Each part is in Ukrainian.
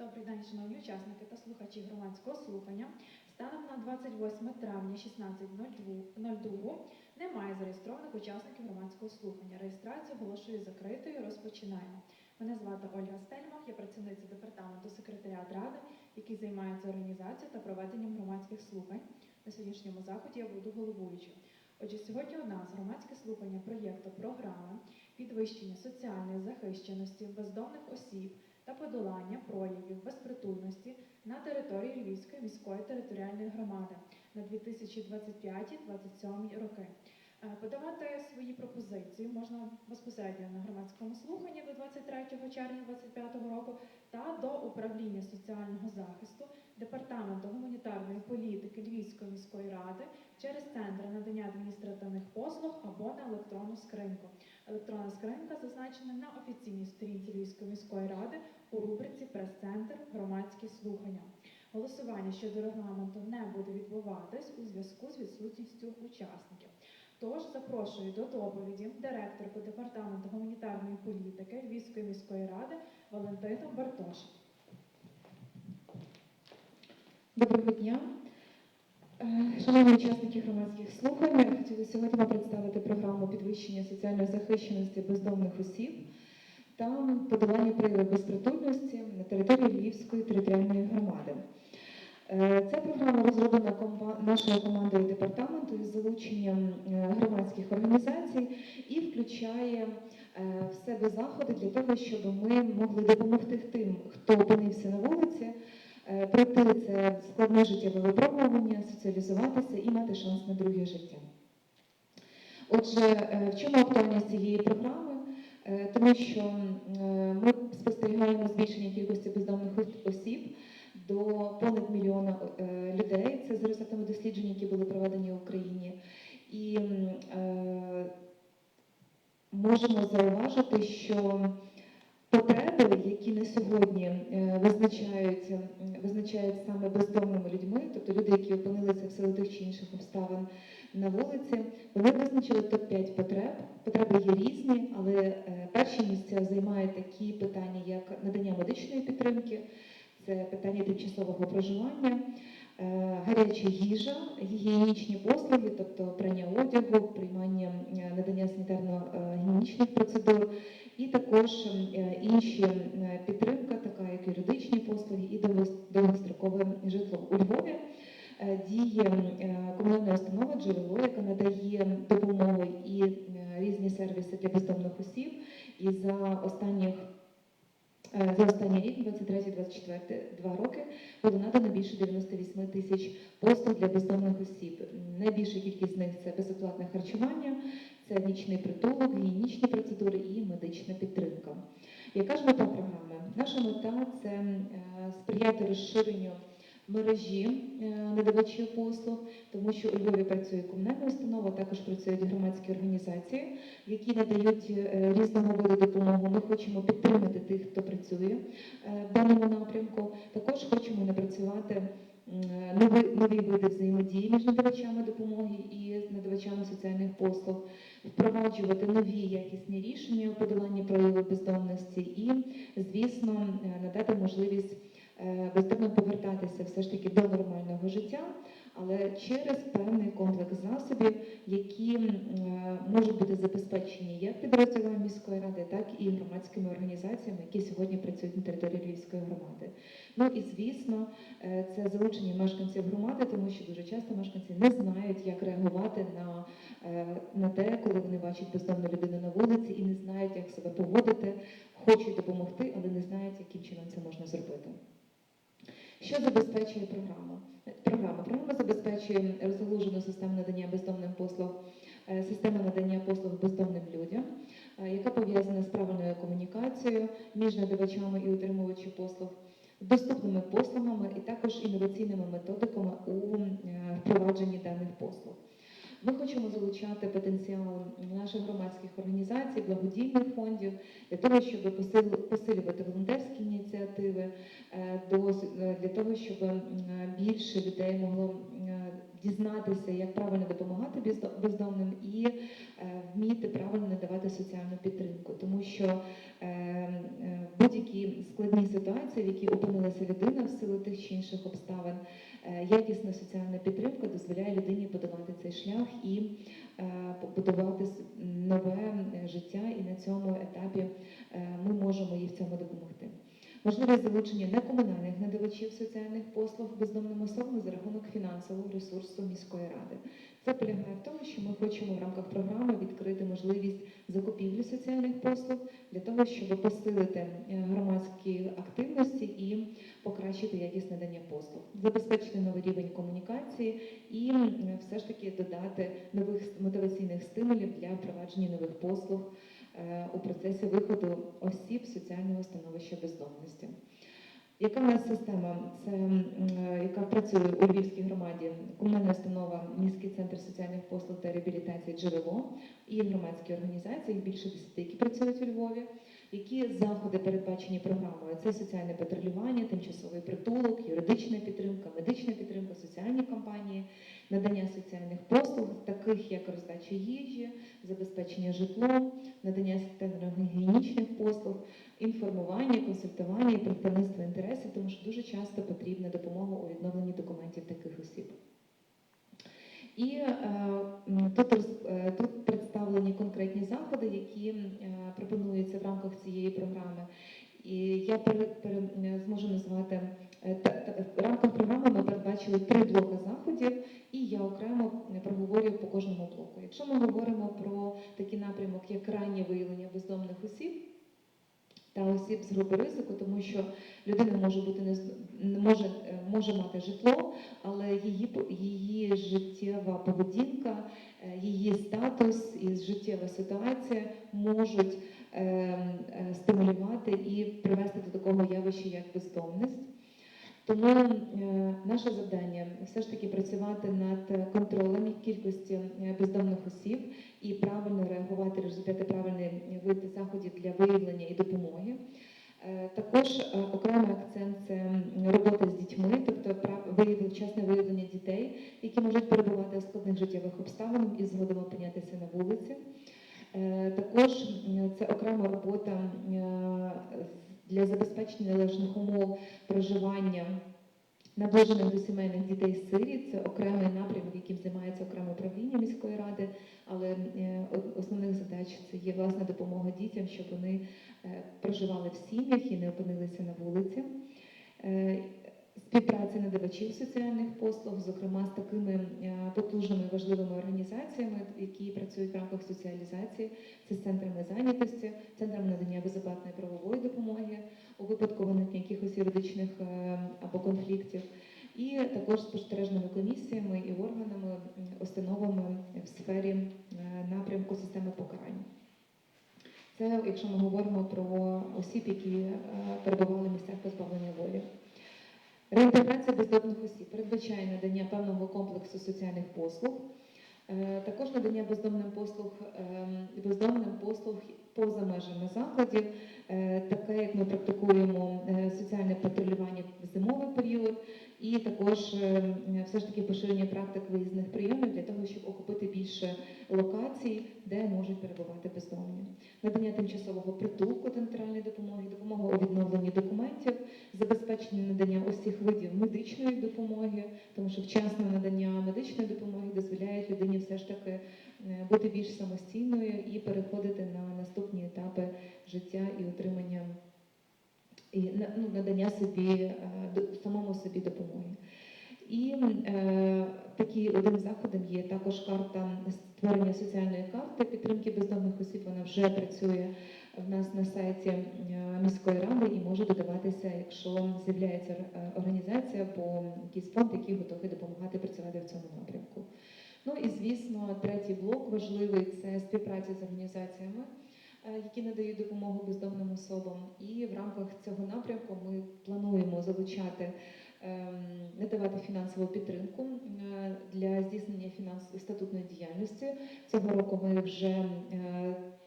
Добрий день, шановні учасники та слухачі громадського слухання. Станом на 28 травня 16.02 немає зареєстрованих учасників громадського слухання. Реєстрацію оголошую закритою. Розпочинаємо. Мене звати Ольга Стельмах, я працівниця департаменту секретаріат ради, який займається організацією та проведенням громадських слухань. На сьогоднішньому заході я буду головуючою. Отже, сьогодні у нас громадське слухання проєкту програми підвищення соціальної захищеності бездомних осіб та подолання проявів безпритульності на території Львівської міської територіальної громади на 2025-2027 роки. Е, Подавати свої пропозиції можна безпосередньо на громадському слуханні до 23 червня 2025 року та до управління соціального захисту Департаменту гуманітарної політики Львівської міської ради через центр надання адміністративних послуг або на електронну скриньку. Електронна скринька зазначена на офіційній сторінці Львівської міської ради у рубриці Прес-центр громадські слухання. Голосування щодо регламенту не буде відбуватись у зв'язку з відсутністю учасників. Тож запрошую до доповіді директорку департаменту гуманітарної політики Львівської міської ради Валентину Бартош. Доброго дня. Е, Шановні учасники громадських слухань, я хотіла сьогодні вам представити програму підвищення соціальної захищеності бездомних осіб та подолання проявів безпритульності на території Львівської територіальної громади. Е, Ця програма розроблена нашою командою департаменту із залученням е, громадських організацій і включає е, в себе заходи для того, щоб ми могли допомогти тим, хто опинився на вулиці, пройти це складне життєве випробування, соціалізуватися і мати шанс на друге життя. Отже, в чому актуальність цієї програми? Е, Тому що е, ми спостерігаємо збільшення кількості бездомних осіб до понад мільйона е, людей. Це за результатами досліджень, які були проведені в Україні. І можемо зауважити, що потреби, які на сьогодні е, визначають, визначають саме бездомними людьми, тобто люди, які опинилися в силу тих чи інших обставин на вулиці, вони визначили топ-5 потреб. Потреби є різні, але е, перші місця займають такі питання, як надання медичної підтримки, це питання тимчасового проживання, е, гаряча їжа, гігієнічні послуги, тобто прання одягу, приймання е, надання санітарно-гігієнічних процедур, і також інші підтримка, така як юридичні послуги і довгострокове житло. У Львові діє е, комунальна установа джерело, яка надає допомогу і е, різні сервіси для бездомних осіб. І за останніх е, за останній рік, 23-24, два роки, було надано більше 98 тисяч послуг для бездомних осіб. Найбільша кількість з них це безоплатне харчування, це нічний притулок, гігієнічні процедури і медична підтримка. Яка ж мета програми? Наша мета це е, сприяти розширенню мережі е, надавачів послуг, тому що у Львові працює комунальна установа, також працюють громадські організації, які надають е, різного виду допомогу. Ми хочемо підтримати тих, хто працює е, в даному напрямку. Також хочемо напрацювати нові, нові види взаємодії між надавачами допомоги і надавачами соціальних послуг, впроваджувати нові якісні рішення у подоланні прояву бездомності і, звісно, надати можливість бездомно повертатися все ж таки до нормального життя, але через певний комплекс засобів, які е, можуть бути забезпечені як підрозділами міської ради, так і громадськими організаціями, які сьогодні працюють на території Львівської громади. Ну і звісно, е, це залучення мешканців громади, тому що дуже часто мешканці не знають, як реагувати на, е, на те, коли вони бачать бездомну людину на вулиці і не знають, як себе поводити, хочуть допомогти, але не знають, яким чином це можна зробити. Що забезпечує програма? Програма Програма забезпечує розгалужену систему надання бездомним послуг, е, систему надання послуг бездомним людям, е, яка пов'язана з правильною комунікацією між надавачами і отримувачами послуг, доступними послугами і також інноваційними методиками у е, впровадженні даних послуг. Ми хочемо залучати потенціал наших громадських організацій, благодійних фондів для того, щоб посил- посилювати волонтерські ініціативи, е, е, для того, щоб більше людей могло дізнатися, як правильно допомагати бездомним і е, вміти правильно надавати соціальну підтримку, тому що е, е, будь-які складні ситуації, в які опинилася людина в силу тих чи інших обставин, якісна соціальна підтримка дозволяє людині подолати цей шлях і побудувати нове життя, і на цьому етапі ми можемо їй в цьому допомогти. Можливість залучення некомунальних надавачів соціальних послуг бездомним особам за рахунок фінансового ресурсу міської ради. Це полягає в тому, що ми хочемо в рамках програми відкрити можливість закупівлі соціальних послуг для того, щоб посилити е, громадські активності і покращити якість надання послуг, забезпечити новий рівень комунікації і все ж таки додати нових мотиваційних стимулів для впровадження нових послуг е, у процесі виходу осіб соціального становища бездомності. Яка в нас система? Це е, яка працює у Львівській громаді, комунальна установа, міський центр соціальних послуг та реабілітації джерело і громадські організації, їх більше 10, які працюють у Львові. Які заходи передбачені програмою? Це соціальне патрулювання, тимчасовий притулок, юридична підтримка, медична підтримка, соціальні кампанії, надання соціальних послуг, таких як роздача їжі, забезпечення житлом, надання санітарно-гігієнічних послуг, інформування, консультування і представництво інтересів, тому що дуже часто потрібна допомога у відновленні документів таких осіб. І е, тут, е, тут представлені конкретні заходи, які е, пропонуються в рамках цієї програми. І я зможу назвати в рамках програми ми передбачили три блоки заходів, і я окремо проговорю по кожному блоку. Якщо ми говоримо про такий напрямок, як раннє виявлення бездомних осіб та осіб з групи ризику, тому що людина може бути не може, е, може мати житло, але її її життєва поведінка, е, її статус і життєва ситуація можуть е, е, стимулювати і привести до такого явища, як бездомність. Тому е, наше завдання все ж таки працювати над контролем кількості е, бездомних осіб і правильно реагувати, розробляти правильний вид заходів для виявлення і допомоги. Е, Також окремий акцент це робота з дітьми, тобто вчасне виявлення дітей, які можуть перебувати в складних життєвих обставинах і згодом опинятися на вулиці. Також це окрема робота е, для забезпечення належних умов проживання наближених до сімейних дітей сиріт. Це окремий напрямок, яким займається окреме управління міської ради, але е, основних задач це є власна допомога дітям, щоб вони е, проживали в сім'ях і не опинилися на вулиці. Співпраця надавачів соціальних послуг, зокрема з такими е, потужними важливими організаціями, які працюють в рамках соціалізації, це з центрами зайнятості, центром надання безоплатної правової допомоги у випадку виникнення якихось юридичних е, або конфліктів, і також спостережними комісіями і органами, установами в сфері е, напрямку системи покарань. Це якщо ми говоримо про осіб, які перебували в місцях позбавлення волі. Реінтеграція бездомних осіб передбачає надання певного комплексу соціальних послуг, Е, також надання бездомним послуг ем, бездомним послуг поза межами закладів, е, таке як ми практикуємо е, соціальне патрулювання в зимовий період, і також е, все ж таки поширення практик виїзних прийомів для того, щоб охопити більше локацій, де можуть перебувати бездомні. Надання тимчасового притулку та нотаріальної допомоги, допомога у відновленні документів, забезпечення надання усіх видів медичної допомоги, тому що вчасне надання медичної допомоги дозволяє людині все ж таки е, бути більш самостійною і переходити на наступні етапи життя і отримання і ну, надання собі е, самому собі допомоги. І е, такий один з заходів є також карта створення соціальної карти підтримки бездомних осіб. Вона вже працює в нас на сайті е, міської ради і може додаватися, якщо з'являється е, організація або якийсь фонд, який готовий допомагати працювати в цьому напрямку. Ну і звісно, третій блок важливий це співпраця з організаціями, е, які надають допомогу бездомним особам. І в рамках цього напрямку ми плануємо залучати ем, надавати фінансову підтримку для здійснення фінансової статутної діяльності. Цього року ми вже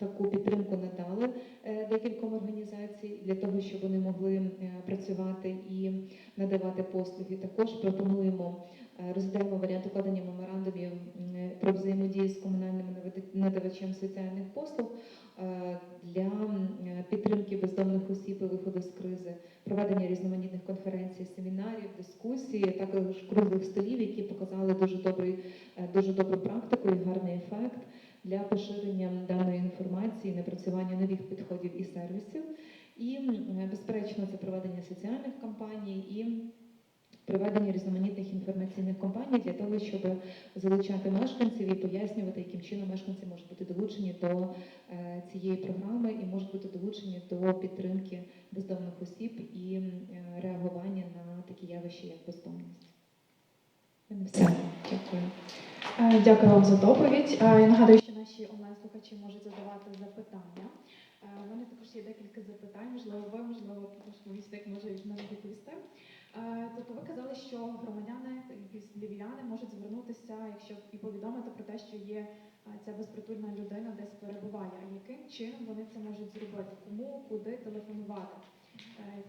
таку підтримку надали е, декільком організацій для того, щоб вони могли е, працювати і надавати послуги. Також пропонуємо е, розглядаємо варіант укладення меморандумів про взаємодію з комунальним надавачем соціальних послуг для підтримки бездомних осіб і виходу з кризи, проведення різноманітних конференцій, семінарів, дискусій, також круглих столів, які показали дуже добрий, дуже добру практику і гарний ефект для поширення даної інформації, напрацювання нових підходів і сервісів. І, безперечно, це проведення соціальних кампаній і проведення різноманітних інформаційних кампаній для того, щоб залучати мешканців і пояснювати, яким чином мешканці можуть бути долучені до е, цієї програми і можуть бути долучені до підтримки бездомних осіб і реагування на такі явища, як бездомність. Все. Дякую. Е, Дякую вам за доповідь. Е, нагадую, що наші онлайн-слухачі можуть задавати запитання. Е, У мене також є декілька запитань, можливо, ви, можливо, також помічник може може відповісти. Е, Тобто ви казали, що громадяни львів'яни можуть звернутися, якщо і повідомити про те, що є е, ця безпритульна людина десь перебуває. А яким чином вони це можуть зробити? Кому, куди телефонувати?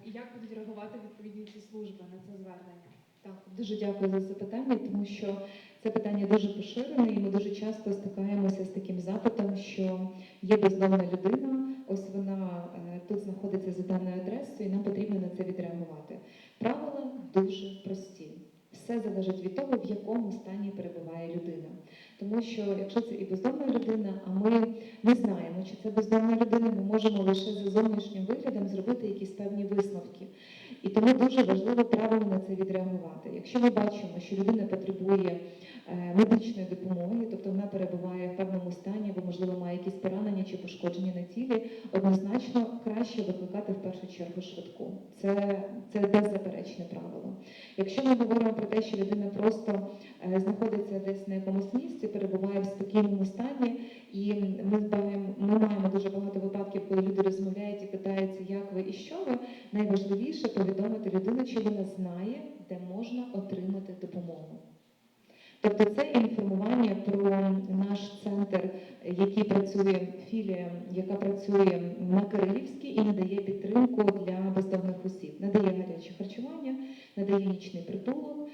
І як будуть реагувати відповідні ці служби на це звернення? Так, дуже дякую за запитання, тому що це питання дуже поширене, і ми дуже часто стикаємося з таким запитом, що є бездомна людина, ось вона е, тут знаходиться за даною адресою, і нам потрібно на це відреагувати. Правила дуже прості. Все залежить від того, в якому стані перебуває людина. Тому що якщо це і бездомна людина, а ми не знаємо, чи це бездомна людина, ми можемо лише за зовнішнім виглядом зробити якісь певні висновки. І тому дуже важливо правильно на це відреагувати. Якщо ми бачимо, що людина потребує е, медичної допомоги, тобто вона перебуває в певному стані, або можливо має якісь поранення чи пошкодження на тілі, однозначно краще викликати в першу чергу швидку. Це, це беззаперечне правило. Якщо ми говоримо про те, що людина просто е, знаходиться десь на якомусь місці, перебуває в спокійному стані, і ми маємо, ми маємо дуже багато випадків, коли люди розмовляють і питаються, як ви і що ви. Найважливіше повідомити людину, чи вона знає, де можна отримати допомогу. Тобто це інформування про наш центр, який працює філія, яка працює на Кирилівській і надає підтримку для бездомних осіб, надає гаряче харчування, надає нічний притулок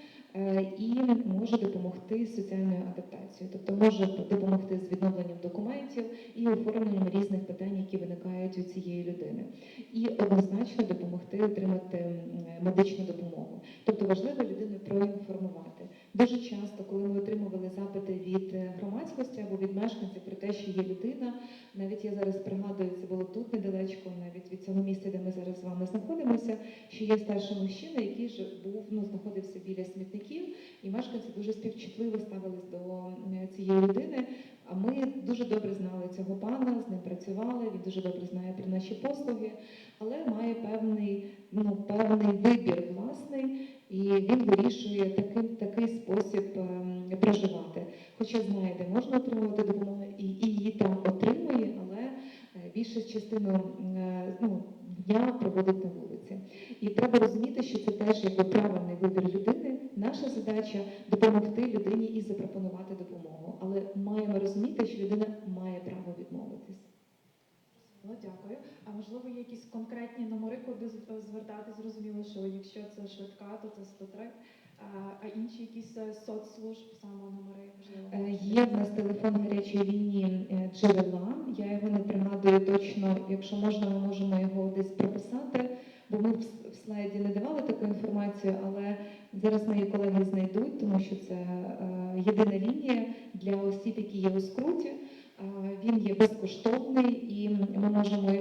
і може допомогти соціальною адаптацією, тобто може допомогти з відновленням документів і оформленням різних питань, які виникають у цієї людини, і однозначно допомогти отримати медичну допомогу. Тобто важливо людину проінформувати. Дуже часто, коли ми отримували запити від е, громадськості або від мешканців про те, що є людина, навіть я зараз пригадую, це було тут недалечко, навіть від цього місця, де ми зараз з вами знаходимося, що є старший мужчина, який ж був ну знаходився біля смітників, і мешканці дуже співчутливо ставились до цієї людини. А ми дуже добре знали цього пана, з ним працювали. Він дуже добре знає про наші послуги, але має певний ну певний вибір власний, і він вирішує такий, такий спосіб ем, проживати. Хоча знає, де можна отримувати допомогу, і, її там отримує, але е, більшу частину е, ну, дня проводить на вулиці. І треба розуміти, що це теж якби правильний вибір людини. Наша задача допомогти людині і запропонувати допомогу. Але маємо розуміти, що людина має право відмовитись. Дякую. Є якісь конкретні номери, куди звертати? Зрозуміло, що якщо це швидка, то це 103, а, а інші якісь е, соцслужб, саме номери, можливо. Е, Є в нас телефон гарячої лінії е, джерела. Я його не пригадую точно. Якщо можна, ми можемо його десь прописати, бо ми в слайді не давали таку інформацію, але зараз мої колеги знайдуть, тому що це е, єдина лінія для осіб, які є у скруті. Е, Він є безкоштовний і ми можемо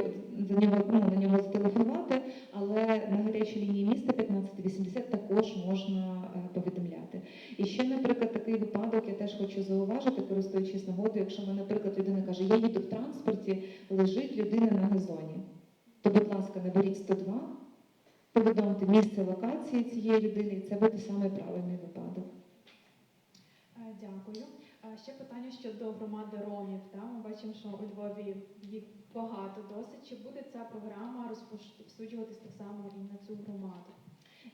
за нього ну, на нього зателефонувати, але на гарячій лінії міста 1580 також можна е, повідомляти. І ще, наприклад, такий випадок я теж хочу зауважити, користуючись нагодою, якщо ми, наприклад, людина каже, я їду в транспорті, лежить людина на газоні, то, будь ласка, наберіть 102, повідомте місце локації цієї людини, і це буде саме правильний випадок. Е, Дякую. Ще питання щодо громади ромів. Та? Ми бачимо, що у Львові їх багато досить. Чи буде ця програма розповсюджуватись так само і на цю громаду?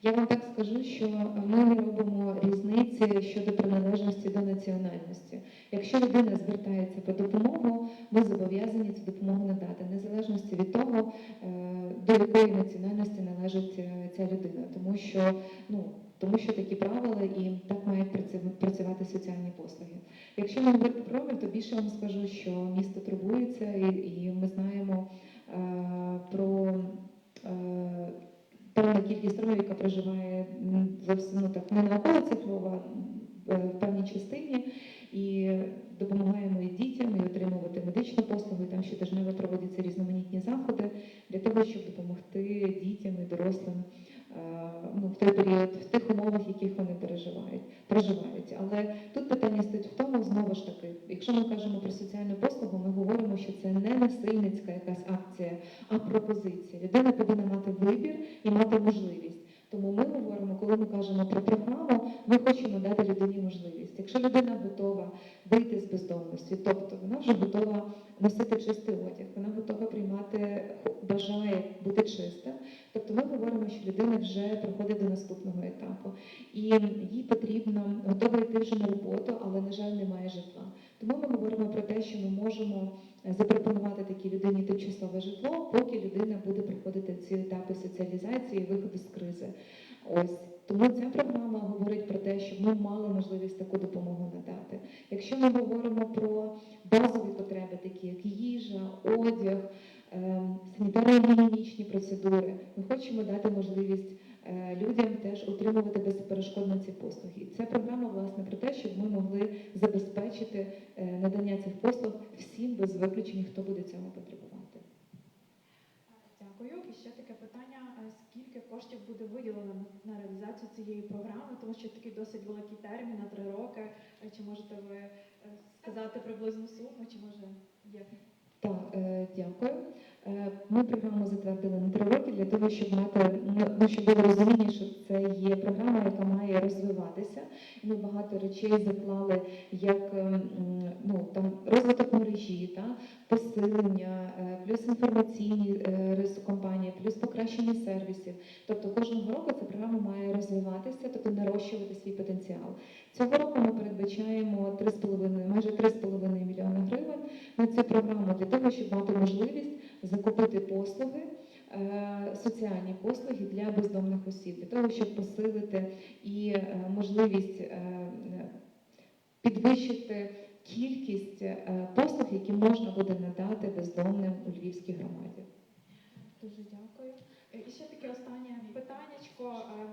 Я вам так скажу, що ми не робимо різниці щодо приналежності до національності. Якщо людина звертається по допомогу, ми зобов'язані цю допомогу надати, незалежності від того, е, до якої національності належить е, ця людина, тому що ну тому що такі правила і так мають працю- працювати соціальні послуги. Якщо ми говорити про Ромів, то більше вам скажу, що місто турбується, і, і ми знаємо е, про е, певну кількість ромів, яка проживає зовсім ну, так, не на околицях Львова, в певній частині, і допомагаємо і дітям, і отримувати медичну послугу. І там щотижнево проводяться різноманітні заходи для того, щоб допомогти дітям і дорослим е, ну, в той період, в тих умовах, яких вони переживають, проживають. Але тут питання стоїть в тому, знову ж таки, якщо ми кажемо про соціальну послугу, ми говоримо, що це не насильницька якась акція, а пропозиція. Людина повинна мати вибір і мати можливість. Тому ми говоримо, коли ми кажемо про програму, ми хочемо дати людині можливість. Якщо людина готова вийти з бездомності, тобто вона вже готова носити чистий одяг, вона готова приймати, бажає бути чистим. Тобто ми говоримо, що людина вже приходить до наступного етапу, і їй потрібно готова йти вже на роботу, але на жаль, немає житла. Тому ми говоримо про те, що ми можемо е, запропонувати такій людині тимчасове житло, поки людина буде проходити ці етапи соціалізації виходу з кризи. Ось тому ця програма говорить про те, щоб ми мали можливість таку допомогу надати. Якщо ми говоримо про базові потреби, такі як їжа, одяг, санітарно-гігієнічні процедури, ми хочемо дати можливість е, людям теж отримувати безперешкодно ці послуги. І ця програма власне про те, щоб ми могли забезпечити е, надання цих послуг всім без виключення, хто буде цього потребувати. Дякую. І ще таке питання: е, скільки коштів буде виділено на- реалізацію цієї програми, тому що такий досить великий термін на три роки. Чи можете ви сказати приблизну суму, чи може є? Так, е, дякую. Е, Ми програму затвердили на три роки для того, щоб мати ну, ну, щоб було розуміння, що це є програма, яка має розвиватися. Ми багато речей заклали, як ем, ну там розвиток мережі, та посилення, е, плюс інформаційні е, компанії, плюс покращення сервісів. Тобто кожного року ця програма має розвиватися, тобто нарощувати свій потенціал. Цього року ми передбачаємо 3,5, майже 3,5 мільйони гривень на цю програму для того, щоб мати можливість закупити послуги, е, соціальні послуги для бездомних осіб, для того, щоб посилити і можливість підвищити кількість е, послуг, які можна буде надати бездомним у Львівській громаді. Дуже дякую. Е, І ще таке останнє питаннячко. Е,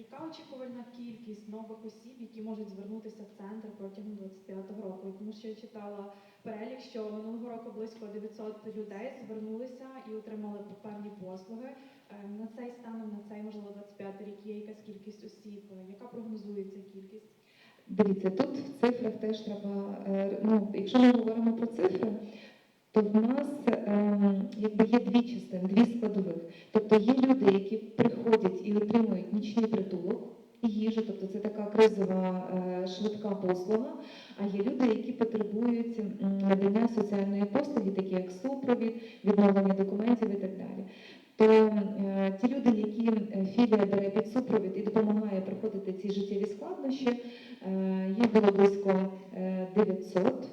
Яка очікувальна кількість нових осіб, які можуть звернутися в центр протягом 25-го року? Тому що я читала перелік, що минулого року близько 900 людей звернулися і отримали певні послуги. На цей станом, на цей можливо 25 рік є якась кількість осіб. Яка прогнозується кількість? Дивіться, тут в цифрах теж треба, е, ну, якщо ми говоримо про цифри, то в нас ем, якби є дві частини, дві складових. Тобто є люди, які приходять і отримують нічний притулок і їжу, тобто це така кризова е, швидка послуга. А є люди, які потребують надання соціальної послуги, такі як супровід, відновлення документів і так далі. То е, ті люди, які філія бере під супровід і допомагає проходити ці життєві складнощі, було близько е, 900.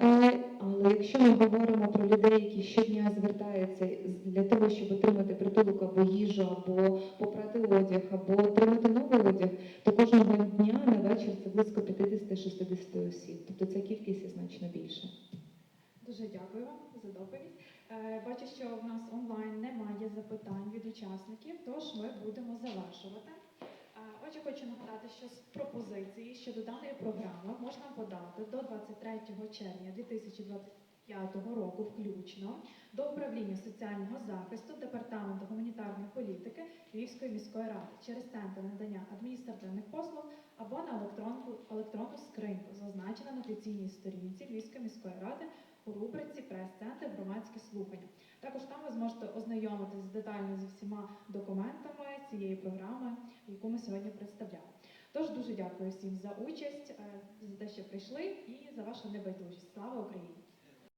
Е, Але якщо ми говоримо про людей, які щодня звертаються для того, щоб отримати притулок або їжу, або попрати одяг, або отримати новий одяг, то кожного дня на вечір це близько 50-60 осіб. Тобто ця кількість є значно більша. Дуже дякую вам за доповідь. Е, Бачу, що в нас онлайн немає запитань від учасників, тож ми будемо завершувати. Хочу нагадати, що з пропозиції щодо даної програми. Можна подати до 23 червня 2025 року включно до управління соціального захисту Департаменту гуманітарної політики Львівської міської ради через центр надання адміністративних послуг або на електронку, електронну скриньку, зазначену на офіційній сторінці Львівської міської ради у рубриці Прес-центр громадські слухання. Також там ви зможете ознайомитися детально зі всіма документами цієї програми, яку ми сьогодні представляли. Тож дуже дякую всім за участь, е, за те, що прийшли, і за вашу небайдужість. Слава Україні!